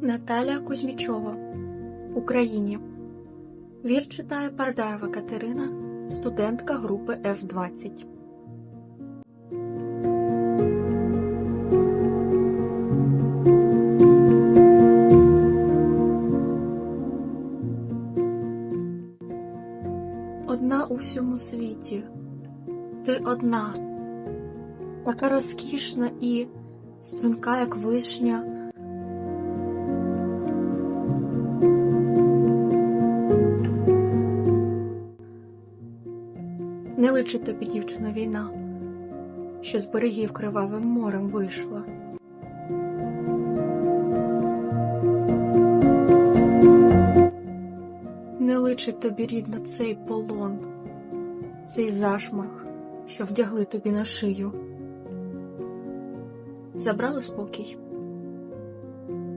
Наталя Кузьмічова Україні. Вір читає Пардаєва Катерина, студентка групи F20. Одна у всьому світі. Ти одна, така розкішна і струнка, як вишня. Не личить тобі, дівчина, війна, що з берегів кривавим морем вийшла. Не личить тобі, рідна, цей полон, цей зашморг, що вдягли тобі на шию. Забрали спокій,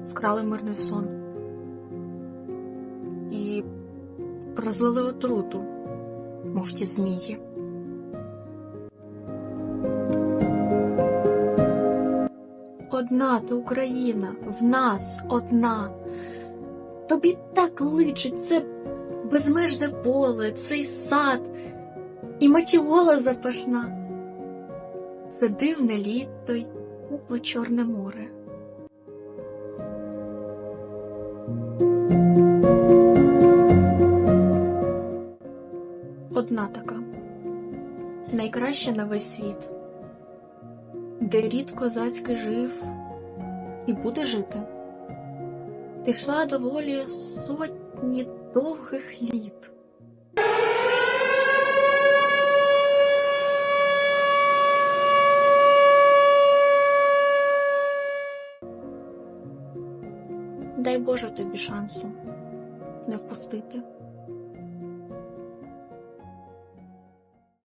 вкрали мирний сон і розлили отруту, мов ті змії. Одна ти Україна, в нас одна. Тобі так личить це безмежне поле, цей сад і матіола запашна. Це дивне літо й тепле чорне море. Одна така, найкраща на весь світ, де рід козацький жив і буде жити. Ти йшла доволі сотні довгих літ. Дай Боже тобі шансу не впустити.